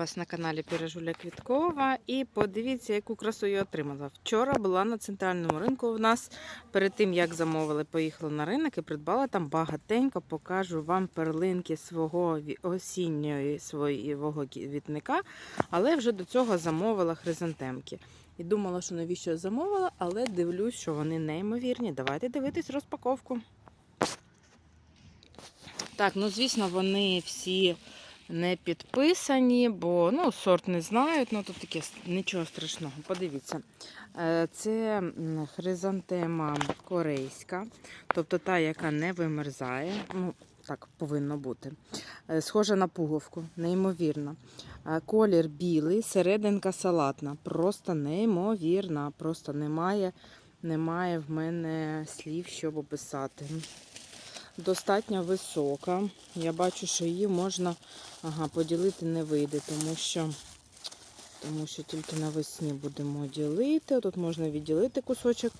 вас на каналі Пірожуля Квіткова і подивіться, яку красу я отримала. Вчора була на центральному ринку у нас. Перед тим як замовили, поїхала на ринок і придбала там багатенько. Покажу вам перлинки свого осінньої свого квітника, але вже до цього замовила хризантемки. І думала, що навіщо замовила, але дивлюсь, що вони неймовірні. Давайте дивитись розпаковку. Так, ну звісно, вони всі не підписані, бо ну, сорт не знають, ну тут таке нічого страшного. Подивіться. Е, Це хризантема корейська, тобто та, яка не вимерзає. Ну, так повинно бути. Е, Схожа на пуговку, неймовірно. Е, Колір білий, серединка салатна. Просто неймовірна. Просто немає, немає в мене слів, щоб описати. Достатньо висока. Я бачу, що її можна ага, поділити не вийде, тому що, тому що тільки навесні будемо ділити. Тут можна відділити кусочок,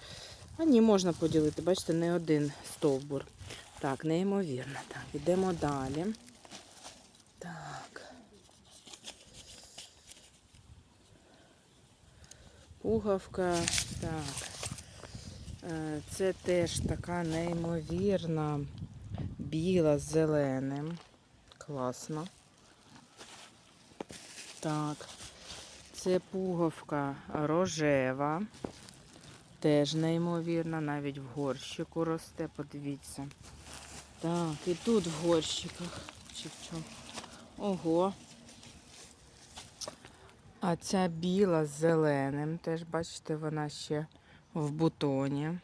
а ні, можна поділити. Бачите, не один стовбур. Так, неймовірно. Так, йдемо далі. Так. Пугавка. Так. Е, Це теж така неймовірна біла з зеленим. Класно. Так. Це пуговка рожева. Теж неймовірна, навіть в горщику росте, подивіться. Так, і тут в горщиках. Чи в чому? Ого. А ця біла з зеленим, теж бачите, вона ще в бутоні.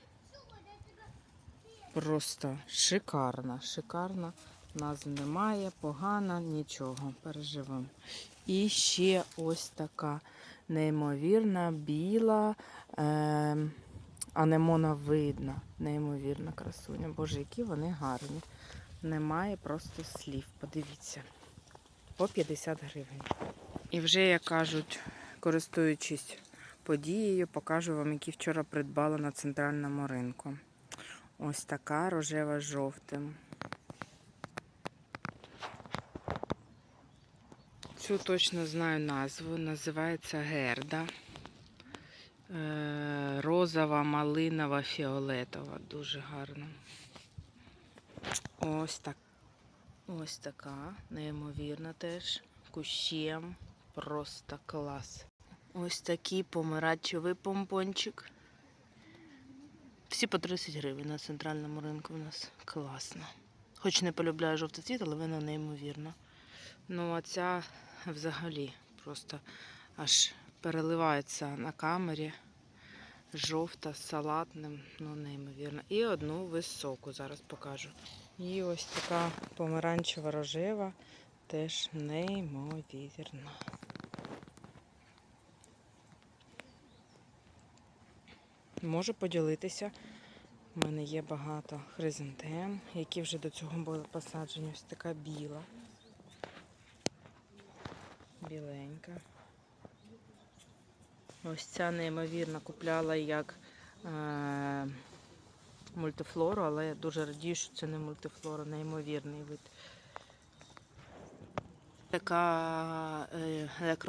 Просто шикарна, шикарна. Назв немає, погана, нічого, переживемо. І ще ось така неймовірна, біла, е, анемона видна, неймовірна красуня. Боже, які вони гарні. Немає просто слів. Подивіться. По 50 гривень. І вже, як кажуть, користуючись подією, покажу вам, які вчора придбала на центральному ринку. Ось така рожева з жовтим. Цю точно знаю назву. Називається Герда. Е, Розова, малинова, фіолетова. Дуже гарно. Ось так. Ось така, неймовірна теж. Кущем. Просто клас. Ось такий помаранчевий помпончик. Всі по 30 гривень на центральному ринку у нас класно. Хоч не полюбляю жовтий цвіт, але вона неймовірна. Ну, а ця взагалі просто аж переливається на камері. Жовта з салатним, ну неймовірно. І одну високу зараз покажу. І ось така помаранчева рожева, теж неймовірна. Можу поділитися. У мене є багато хризантем, які вже до цього були посаджені. Ось така біла. Біленька. Ось ця неймовірно купляла як е, мультифлору, але я дуже радію, що це не мультифлора, неймовірний вид. Така е, як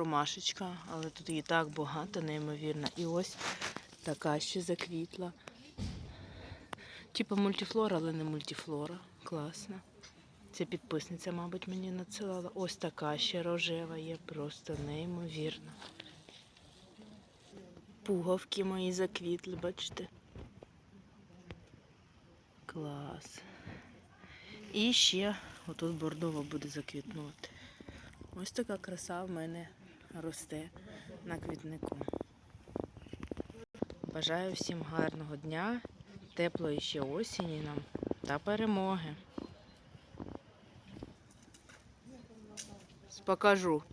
але тут її так багато, неймовірно. І ось така ще заквітла. Типа мультифлора, але не мультифлора. Класно. Це підписниця, мабуть, мені надсилала. Ось така ще рожева є, просто неймовірна. Пуговки мої заквітли, бачите? Клас. І ще отут бордово буде заквітнути. Ось така краса в мене росте на квітнику. Бажаю всім гарного дня, теплої ще осені нам та перемоги. Покажу.